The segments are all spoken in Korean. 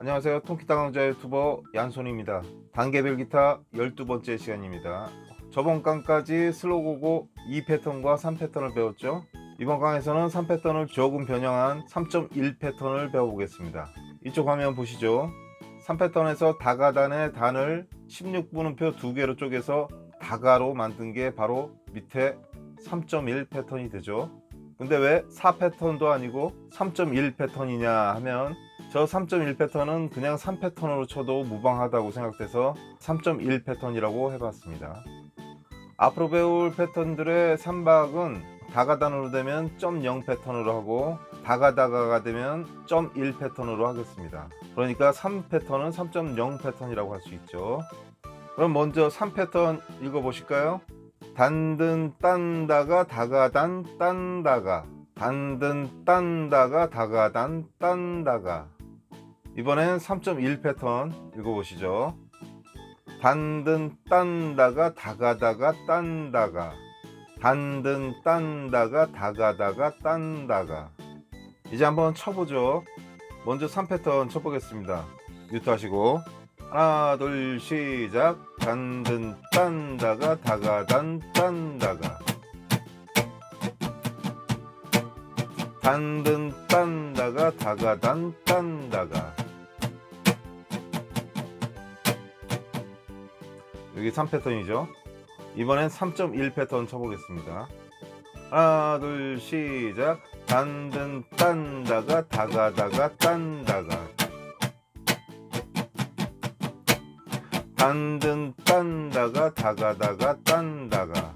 안녕하세요. 통기타 강좌 유튜버 양손입니다. 단계별 기타 12번째 시간입니다. 저번 강까지 슬로고고 2패턴과 3패턴을 배웠죠. 이번 강에서는 3패턴을 조금 변형한 3.1 패턴을 배워보겠습니다. 이쪽 화면 보시죠. 3패턴에서 다가단의 단을 16분음표 두 개로 쪼개서 다가로 만든 게 바로 밑에 3.1 패턴이 되죠. 근데 왜 4패턴도 아니고 3.1 패턴이냐 하면 저 3.1 패턴은 그냥 3 패턴으로 쳐도 무방하다고 생각돼서 3.1 패턴이라고 해봤습니다. 앞으로 배울 패턴들의 3박은 다가단으로 되면 0 패턴으로 하고 다가다가가 되면 1 패턴으로 하겠습니다. 그러니까 3 패턴은 3.0 패턴이라고 할 수 있죠. 그럼 먼저 3 패턴 읽어보실까요? 단든 딴다가 다가단 딴다가 단든 딴다가 다가단 딴다가 이번엔 3.1 패턴 읽어보시죠. 단든 딴다가 다가다가 딴다가 단든 딴다가 다가다가 딴다가 이제 한번 쳐보죠. 먼저 3패턴 쳐보겠습니다. 뮤트 하시고 하나 둘 시작 단든 딴다가 다가단 딴다가 단든 딴다가 다가단 딴다가 여기 3패턴이죠. 이번엔 3.1 패턴 쳐보겠습니다. 하나 둘 시작. 단든 딴다가 다가다가 딴다가. 단든 딴다가 다가다가 딴다가.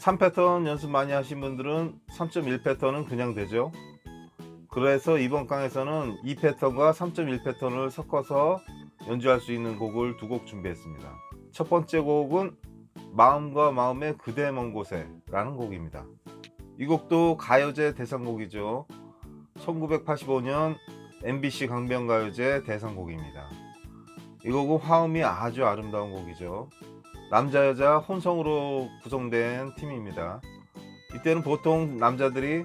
3패턴 연습 많이 하신 분들은 3.1 패턴은 그냥 되죠 그래서 이번 강에서는 2 패턴과 3.1 패턴을 섞어서 연주할 수 있는 곡을 두 곡 준비했습니다 첫 번째 곡은 마음과 마음의 그대 먼 곳에 라는 곡입니다 이 곡도 가요제 대상곡이죠 1985년 MBC 강변가요제 대상곡입니다. 이 곡은 화음이 아주 아름다운 곡이죠. 남자 여자 혼성으로 구성된 팀입니다. 이때는 보통 남자들이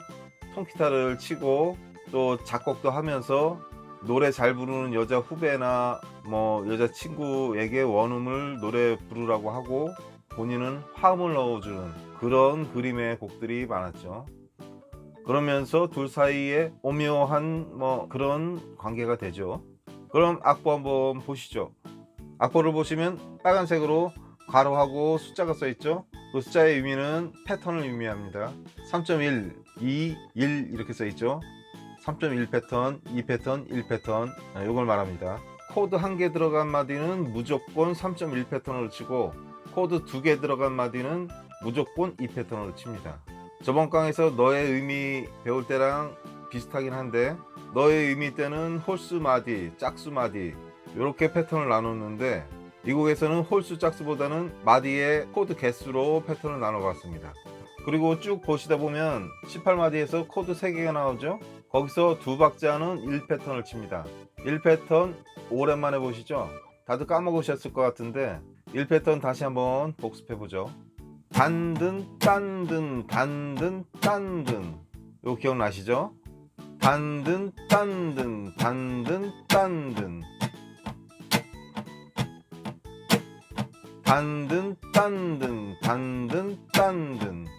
통기타를 치고 또 작곡도 하면서 노래 잘 부르는 여자 후배나 뭐 여자 친구에게 원음을 노래 부르라고 하고 본인은 화음을 넣어주는 그런 그림의 곡들이 많았죠. 그러면서 둘 사이에 오묘한 뭐 그런 관계가 되죠. 그럼 악보 한번 보시죠. 악보를 보시면 빨간색으로 괄호하고 숫자가 써 있죠. 그 숫자의 의미는 패턴을 의미합니다. 3.1, 2, 1 이렇게 써 있죠. 3.1 패턴, 2 패턴, 1 패턴 이걸 말합니다. 코드 한 개 들어간 마디는 무조건 3.1 패턴으로 치고 코드 두 개 들어간 마디는 무조건 2 패턴으로 칩니다. 저번 강에서 너의 의미 배울 때랑 비슷하긴 한데 너의 의미 때는 홀수 마디, 짝수 마디 이렇게 패턴을 나눴는데 이 곡에서는 홀수 짝수보다는 마디의 코드 개수로 패턴을 나눠봤습니다. 그리고 쭉 보시다 보면 18마디에서 코드 3개가 나오죠. 거기서 두 박자는 1패턴을 칩니다. 1패턴 오랜만에 보시죠. 다들 까먹으셨을 것 같은데 1패턴 다시 한번 복습해 보죠. 단든 딴든 단든 딴든 이거 기억나시죠? 단든 딴든 단든 딴든 단든 딴든 단든 딴든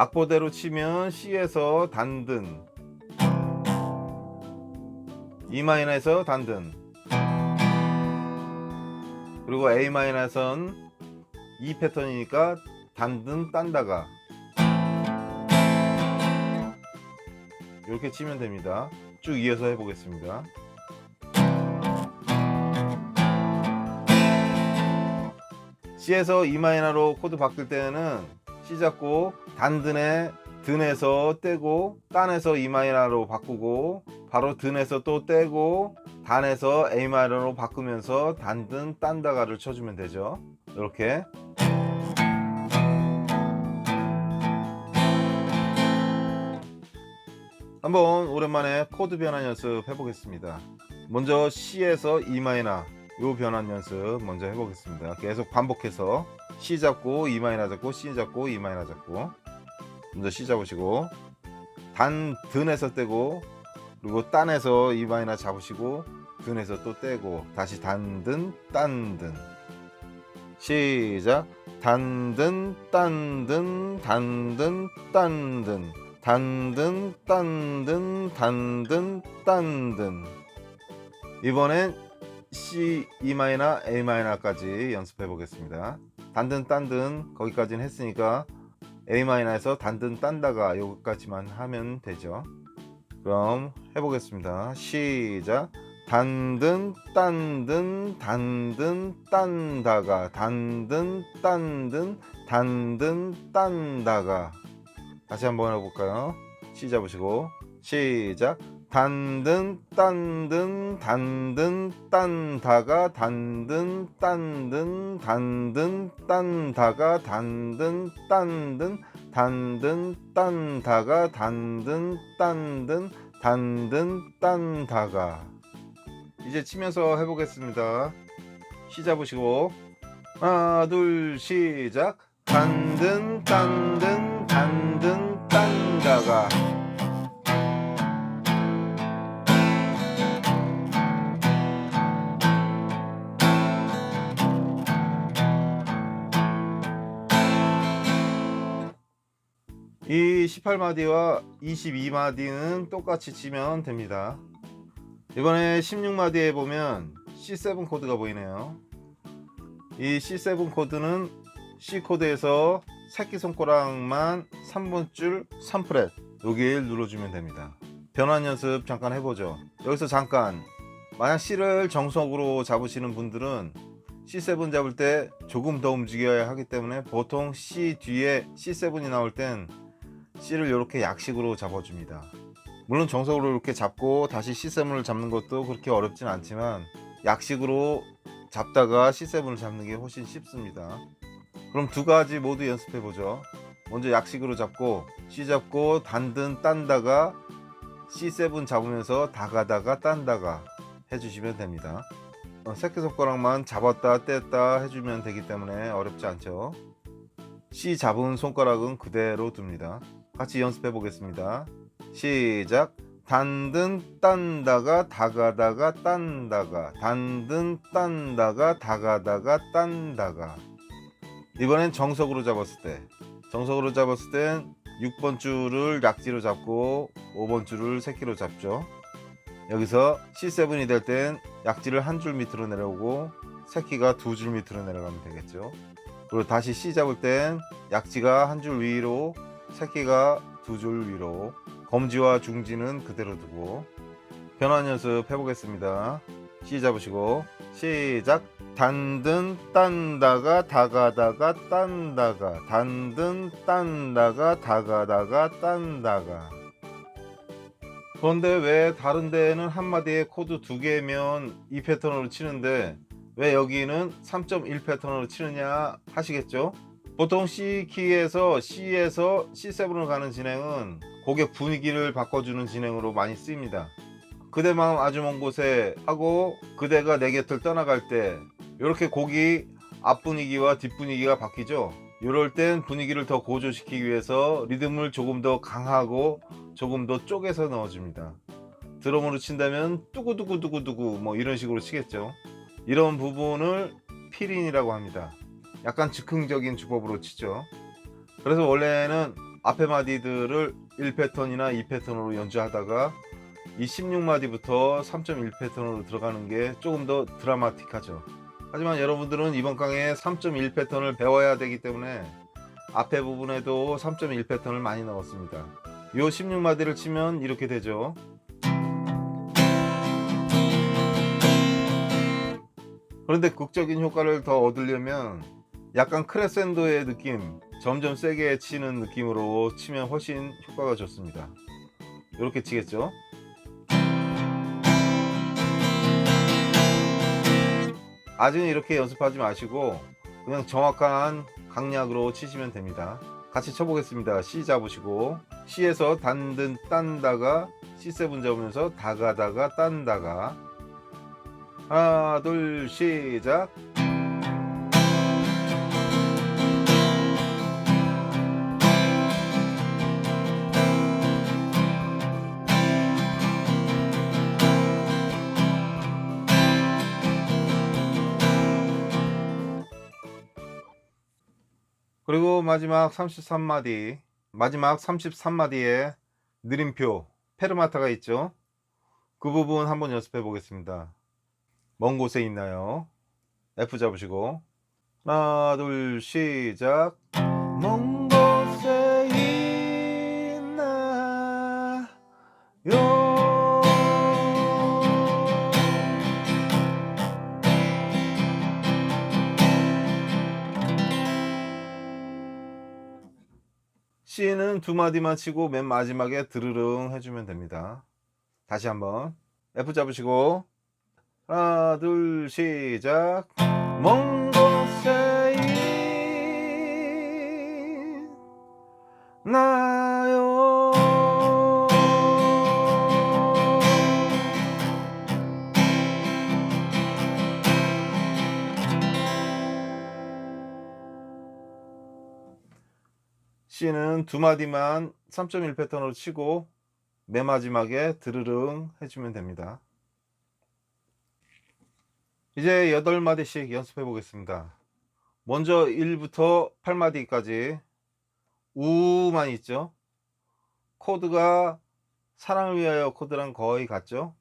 악보대로 치면 C에서 단든 E 마이너에서 단든 그리고 A 마이너선 E 패턴이니까 단든 딴다가 이렇게 치면 됩니다. 쭉 이어서 해보겠습니다. C에서 E 마이너로 코드 바뀔 때는 잡고 단든에 든에서 떼고 딴에서 E 마이너로 바꾸고 바로 든에서 또 떼고 단에서 A 마이너로 바꾸면서 단든 딴다가를 쳐주면 되죠. 이렇게 한번 오랜만에 코드 변환 연습 해보겠습니다. 먼저 C에서 E 마이너 요 변환 연습 먼저 해보겠습니다. 계속 반복해서 C 잡고 E 마이너 잡고 C 잡고 E 마이너 잡고 먼저 C 잡으시고 단 든에서 떼고 그리고 딴에서 E 마이너 잡으시고 든에서 또 떼고 다시 단든 딴든. 시작. 단든 딴든 단든 딴든. 단든 딴든 단든 딴든. 이번엔 C, E 마이너, A 마이너까지 연습해 보겠습니다. 단든 딴든 거기까지는 했으니까 A 마이너에서 단든 딴다가 여기까지만 하면 되죠. 그럼 해보겠습니다. 시작. 단든 딴든 단든 딴다가 단든 딴든 단든 딴다가 다시 한번 해볼까요? 시 잡으시고 시작. 단든 딴든 단든 딴다가 단든 딴든 단든 딴다가 단든 딴든 단든 딴다가 단든 딴든 단든 딴다가. 이제 치면서 해보겠습니다. 시 잡으시고. 하나 둘 시작. 단든 딴든 단든 딴다가 18마디와 22마디는 똑같이 치면 됩니다. 이번에 16마디에 보면 C7 코드가 보이네요. 이 C7 코드는 C 코드에서 새끼손가락만 3번 줄 3프렛 여기를 눌러주면 됩니다. 변환 연습 잠깐 해보죠. 여기서 잠깐 만약 C를 정석으로 잡으시는 분들은 C7 잡을 때 조금 더 움직여야 하기 때문에 보통 C 뒤에 C7이 나올 땐 C를 이렇게 약식으로 잡아줍니다. 물론 정석으로 이렇게 잡고 다시 C7을 잡는 것도 그렇게 어렵진 않지만 약식으로 잡다가 C7을 잡는 게 훨씬 쉽습니다. 그럼 두 가지 모두 연습해 보죠. 먼저 약식으로 잡고 C 잡고 단든 딴다가 C7 잡으면서 다가다가 딴다가 해주시면 됩니다. 어, 새끼손가락만 잡았다 뗐다 해주면 되기 때문에 어렵지 않죠. C 잡은 손가락은 그대로 둡니다. 같이 연습해 보겠습니다. 시작. 단든 딴다가 다가다가 딴다가 단든 딴다가 다가다가 딴다가 이번엔 정석으로 잡았을 때 정석으로 잡았을 땐 6번 줄을 약지로 잡고 5번 줄을 새끼로 잡죠. 여기서 C7이 될 땐 약지를 한 줄 밑으로 내려오고 새끼가 두 줄 밑으로 내려가면 되겠죠. 그리고 다시 C 잡을 땐 약지가 한 줄 위로 새끼가 두 줄 위로 검지와 중지는 그대로 두고 변환 연습 해보겠습니다. C 잡으시고 시작 단든 딴다가 다가다가 딴다가 단든 딴다가 다가다가 딴다가 그런데 왜 다른 데는 한마디에 코드 두 개면 이 패턴으로 치는데 왜 여기는 3.1 패턴으로 치느냐 하시겠죠? 보통 C 키에서 C에서 C7으로 가는 진행은 곡의 분위기를 바꿔주는 진행으로 많이 쓰입니다. 그대 마음 아주 먼 곳에 하고 그대가 내 곁을 떠나갈 때 이렇게 곡이 앞 분위기와 뒷 분위기가 바뀌죠. 이럴 땐 분위기를 더 고조시키기 위해서 리듬을 조금 더 강하고 조금 더 쪼개서 넣어줍니다. 드럼으로 친다면 뚜구뚜구뚜구뚜구 뭐 이런 식으로 치겠죠. 이런 부분을 필인이라고 합니다. 약간 즉흥적인 주법으로 치죠. 그래서 원래는 앞에 마디들을 1패턴이나 2패턴으로 연주하다가 이 16마디부터 3.1 패턴으로 들어가는 게 조금 더 드라마틱하죠. 하지만 여러분들은 이번 강의에 3.1 패턴을 배워야 되기 때문에 앞에 부분에도 3.1 패턴을 많이 넣었습니다. 이 16마디를 치면 이렇게 되죠. 그런데 극적인 효과를 더 얻으려면 약간 크레센도의 느낌, 점점 세게 치는 느낌으로 치면 훨씬 효과가 좋습니다. 이렇게 치겠죠? 아직은 이렇게 연습하지 마시고 그냥 정확한 강약으로 치시면 됩니다. 같이 쳐보겠습니다. C 잡으시고 C에서 단든 딴다가 C7 잡으면서 다가다가 딴다가 하나 둘 시작 그리고 마지막 33마디 마지막 33마디에 느림표 페르마타가 있죠? 그 부분 한번 연습해 보겠습니다. 먼 곳에 있나요? F 잡으시고. 하나 둘 시작. 먼 C는 두 마디만 치고 맨 마지막에 드르릉 해주면 됩니다. 다시 한번 F 잡으시고. 하나 둘 시작. 먼 곳에 있나 C는 두 마디만 3.1 패턴으로 치고 맨 마지막에 드르릉 해주면 됩니다. 이제 8마디씩 연습해 보겠습니다. 먼저 1부터 8마디까지 우만 있죠. 코드가 사랑을 위하여 코드랑 거의 같죠.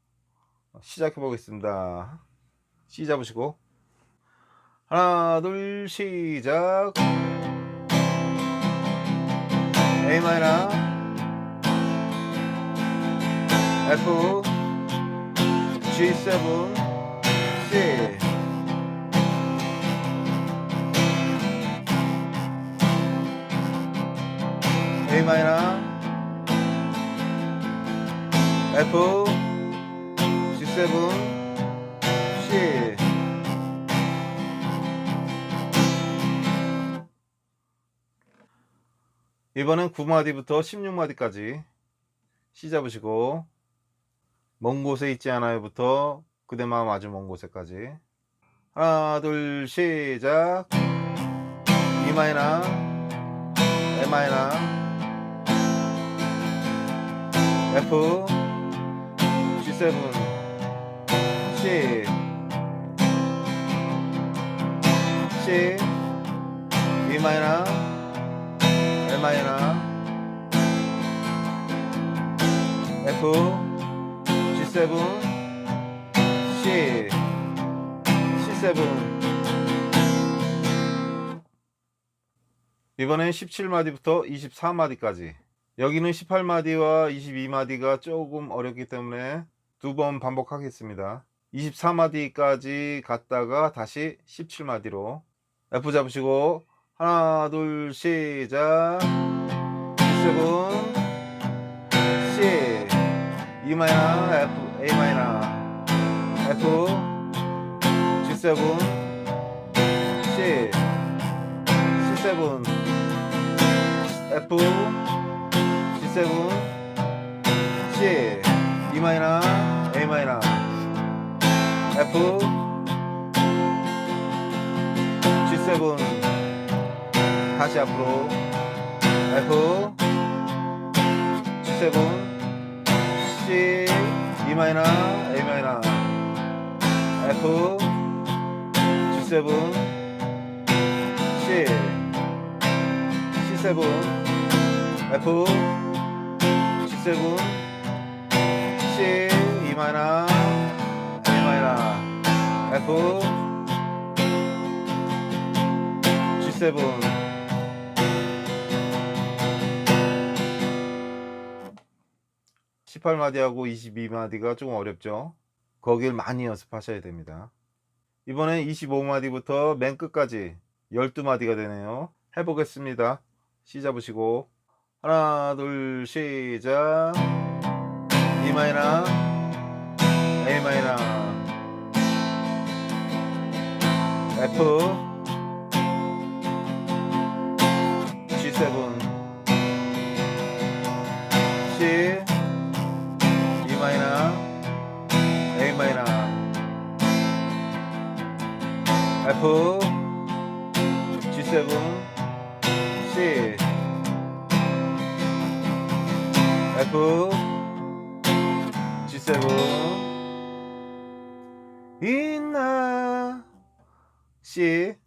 시작해 보겠습니다. C 잡으시고 하나 둘 시작 A 마이너 F G7 C A 마이너 F G7 C 이번엔 9마디부터 16마디까지 C 잡으시고 먼 곳에 있지 않아요부터 그대 마음 아주 먼 곳에까지. 하나 둘 시작. E 마이너 E 마이너. F G7 C C E 마이너 E 마이너 F G7 C C7 이번엔 17마디부터 24마디까지. 여기는 18마디와 22마디가 조금 어렵기 때문에 두 번 반복하겠습니다. 24마디까지 갔다가 다시 17마디로 F 잡으시고 하나 둘 시작. G7 C E 마이너 F A 마이너 F. G7 C C7 F. G7 C E 마이너 A 마이너 F. G7 다시 앞으로. F. G7 C. E 마이너 A 마이너. F. G7 C. C7 F. G7 C. E 마이너 A 마이너. F. G7 18마디하고 22마디가 조금 어렵죠. 거길 많이 연습하셔야 됩니다. 이번엔 25마디부터 맨 끝까지 12마디가 되네요. 해보겠습니다. 잡으시고 하나 둘 시작 E 마이너 A 마이너 F G7 G4 G7 C F G7 있나 C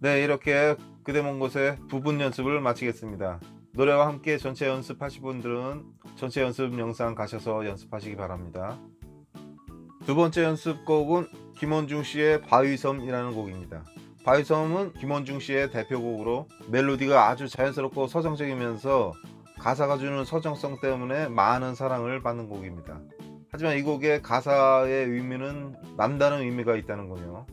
네, 이렇게 그대 먼 곳의 부분 연습을 마치겠습니다. 노래와 함께 전체 연습하실 분들은 전체 연습 영상 가셔서 연습하시기 바랍니다. 두 번째 연습곡은 김원중 씨의 바위섬이라는 곡입니다. 바위섬은 김원중 씨의 대표곡으로 멜로디가 아주 자연스럽고 서정적이면서 가사가 주는 서정성 때문에 많은 사랑을 받는 곡입니다. 하지만 이 곡의 가사의 의미는 남다른 의미가 있다는군요.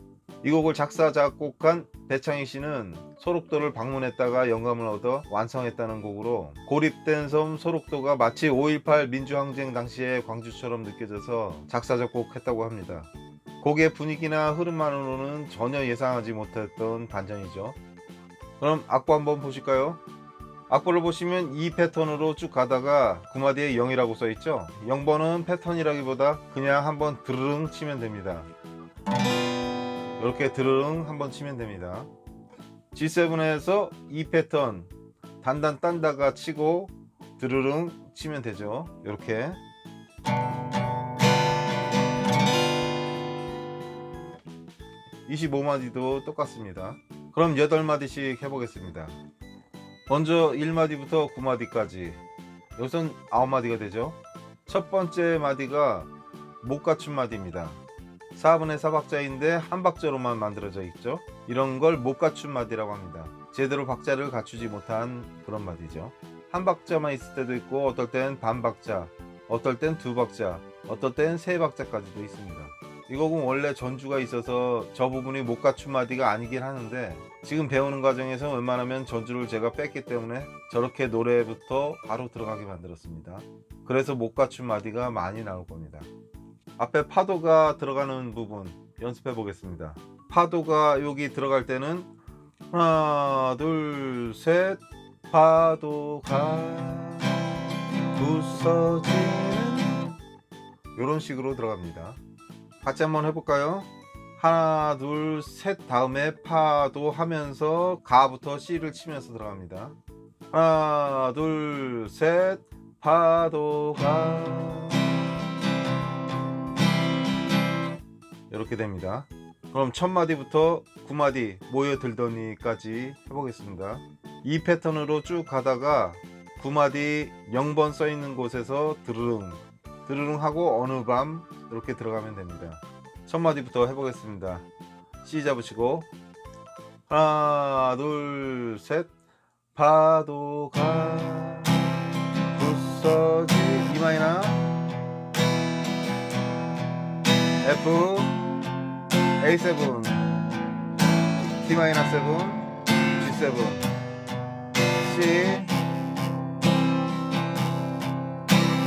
이 곡을 작사 작곡한 배창희 씨는 소록도를 방문했다가 영감을 얻어 완성했다는 곡으로 고립된 섬 소록도가 마치 5.18 민주항쟁 당시의 광주처럼 느껴져서 작사 작곡했다고 합니다. 곡의 분위기나 흐름만으로는 전혀 예상하지 못했던 반전이죠. 그럼 악보 한번 보실까요? 악보를 보시면 이 패턴으로 쭉 가다가 구마디에 0이라고 써있죠? 0번은 패턴이라기보다 그냥 한번 드르릉 치면 됩니다. 이렇게 드르릉 한번 치면 됩니다. G7에서 이 패턴 단단 딴다가 치고 드르릉 치면 되죠. 이렇게 25마디도 똑같습니다. 그럼 8마디씩 해보겠습니다. 먼저 1마디부터 9마디까지 여기선 9마디가 되죠. 첫 번째 마디가 못 갖춘 마디입니다. 4분의 4박자인데 한 박자로만 만들어져 있죠. 이런 걸 못 갖춘 마디라고 합니다. 제대로 박자를 갖추지 못한 그런 마디죠. 한 박자만 있을 때도 있고 어떨 땐 반 박자, 어떨 땐 두 박자, 어떨 땐 세 박자까지도 있습니다. 이 곡은 원래 전주가 있어서 저 부분이 못 갖춘 마디가 아니긴 하는데 지금 배우는 과정에서 웬만하면 전주를 제가 뺐기 때문에 저렇게 노래부터 바로 들어가게 만들었습니다. 그래서 못 갖춘 마디가 많이 나올 겁니다. 앞에 파도가 들어가는 부분 연습해 보겠습니다. 파도가 여기 들어갈 때는 하나 둘 셋 파도가 부서지는 이런 식으로 들어갑니다. 같이 한번 해볼까요? 하나 둘 셋 다음에 파도 하면서 가부터 C를 치면서 들어갑니다. 하나 둘 셋 파도가 이렇게 됩니다. 그럼 첫 마디부터 9마디 모여들더니까지 해보겠습니다. 이 패턴으로 쭉 가다가 9마디 0번 써 있는 곳에서 드르릉 드르릉 하고 어느 밤 이렇게 들어가면 됩니다. 첫 마디부터 해보겠습니다. C 잡으시고 하나 둘 셋 파도가 부서지 E 마이너 F A7 D 마이너 7 G7 C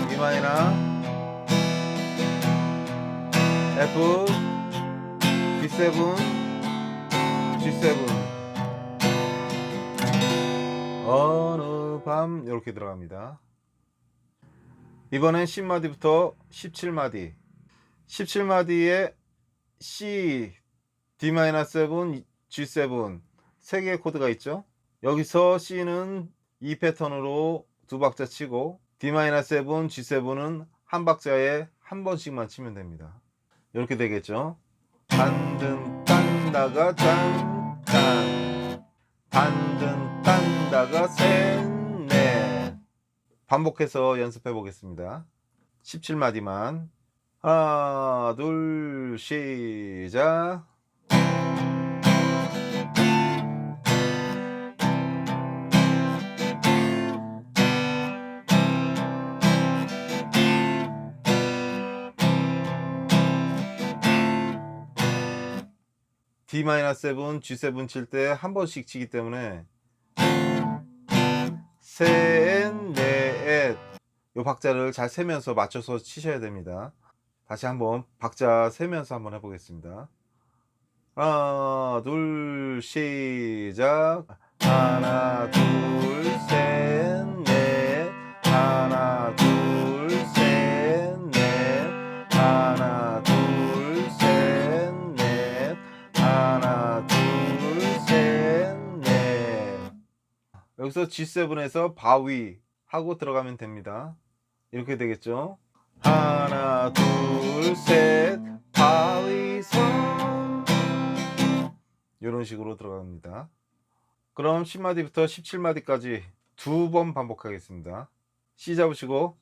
E F B7 G7 어느 밤? 이렇게 들어갑니다. 이번엔 10마디부터 17마디. 17마디에 C, D-7, G7 세 개의 코드가 있죠. 여기서 C는 이 패턴으로 두 박자 치고 D-7, G7은 한 박자에 한 번씩만 치면 됩니다. 이렇게 되겠죠. 단든 딴다가 짠짠 단든 딴다가 셋넷 반복해서 연습해 보겠습니다. 17마디만 하나 둘 시작 D-7, G7 칠 때 한 번씩 치기 때문에 셋, 넷, 요 박자를 잘 세면서 맞춰서 치셔야 됩니다. 다시 한번 박자 세면서 한번 해보겠습니다. 하나, 둘, 시작. 하나, 둘, 셋, 넷. 하나, 둘, 셋, 넷. 하나, 둘, 셋, 넷. 하나, 둘, 셋, 넷. 여기서 G7에서 바위 하고 들어가면 됩니다. 이렇게 되겠죠? 하나, 둘, 셋, 바위섬. 이런 식으로 들어갑니다. 그럼 10마디부터 17마디까지 두 번 반복하겠습니다. C 잡으시고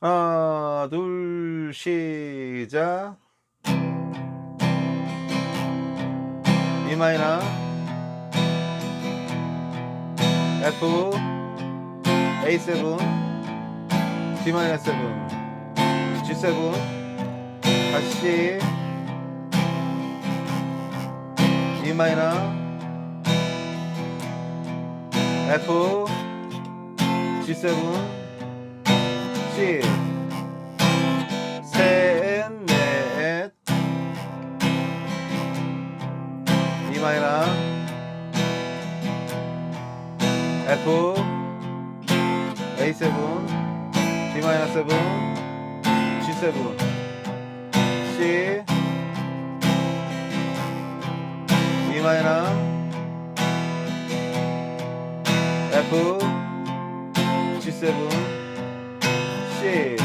하나 둘 시작 E 마이너 F A7 D 마이너 7 G7 다시. E 마이너. F. G7 C 셋넷. E 마이너. F. A7 D 마이너 7 G7 C. E 마이너. F. G7 C.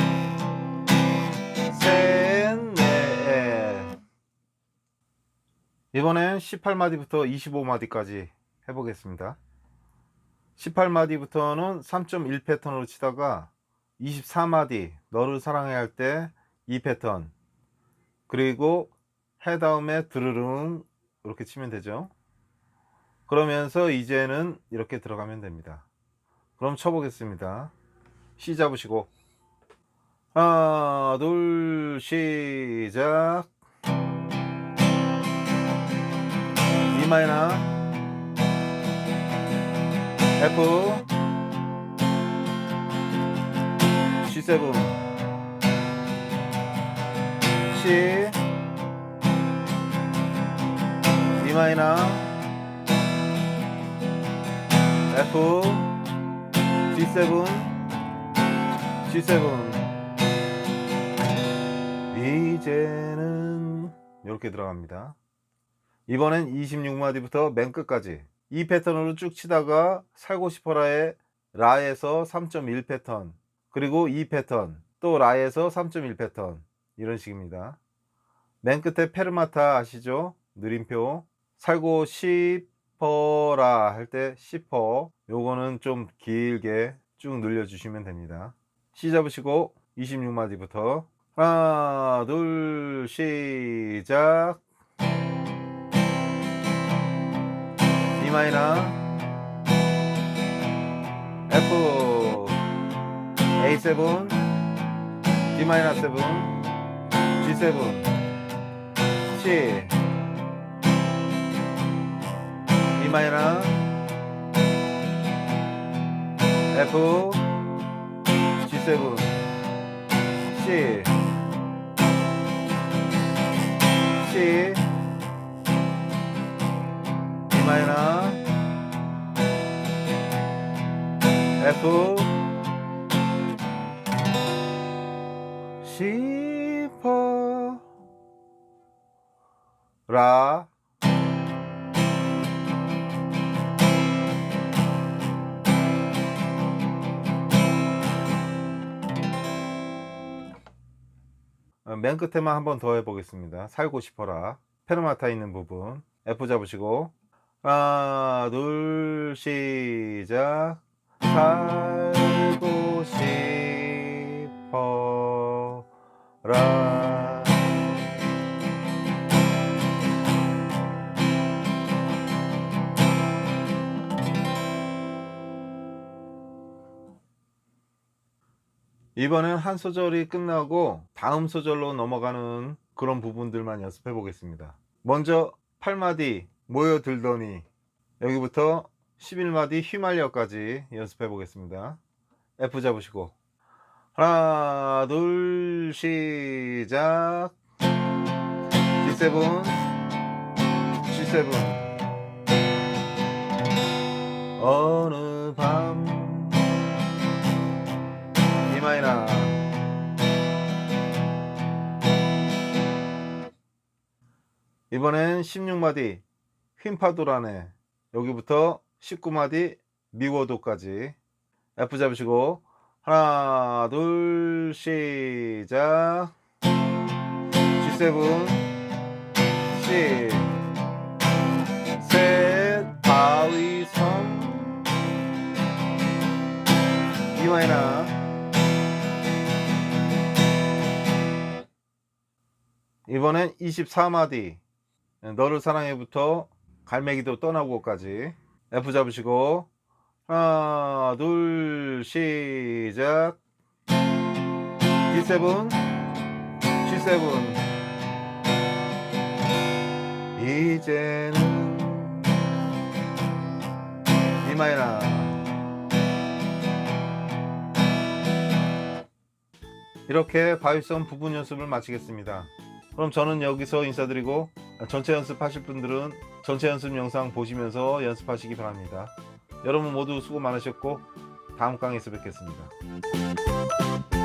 셋넷. 이번엔 18마디부터 25마디까지 해보겠습니다. 18마디부터는 3.1 패턴으로 치다가 24마디 너를 사랑해야 할때 이 패턴. 그리고 해 다음에 드르릉 이렇게 치면 되죠. 그러면서 이제는 이렇게 들어가면 됩니다. 그럼 쳐보겠습니다. C 잡으시고. 하나 둘 시작. E 마이너. F G7 C. E 마이너 F G7 G7 이제는 이렇게 들어갑니다. 이번엔 26마디부터 맨 끝까지. 이 패턴으로 쭉 치다가 살고 싶어라의 라에서 3.1 패턴 그리고 이 패턴 또 라에서 3.1 패턴 이런 식입니다. 맨 끝에 페르마타 아시죠? 느림표. 살고 싶어라 할 때 싶어. 요거는 좀 길게 쭉 늘려 주시면 됩니다. C 잡으시고 26마디부터. 하나 둘 시작. E 마이너. F A7 D 마이너 7 G7 C E 마이너 F G7 C C E 마이너 F 라. 어, 맨 끝에만 한 번 더 해보겠습니다. 살고 싶어라. 페르마타 있는 부분. F 잡으시고. 하나 둘 시작. 살고 싶어라 이번엔 한 소절이 끝나고 다음 소절로 넘어가는 그런 부분들만 연습해 보겠습니다. 먼저 8마디 모여들더니 여기부터 11마디 휘말려까지 연습해 보겠습니다. F 잡으시고 하나 둘 시작 G7 G7 어느 밤 라이나 이번엔 16마디 휜파도라네. 여기부터 19마디 미워도까지. F 잡으시고. 하나 둘 시작. G7 C 셋 바위 섬 이마이너 e 이번엔 24마디. 너를 사랑해부터 갈매기도 떠나고까지. F 잡으시고. 하나 둘 시작. D7 G7 이제는 D 마이너. 이렇게 바위성 부분 연습을 마치겠습니다. 그럼 저는 여기서 인사드리고 전체 연습하실 분들은 전체 연습 영상 보시면서 연습하시기 바랍니다. 여러분 모두 수고 많으셨고 다음 강의에서 뵙겠습니다.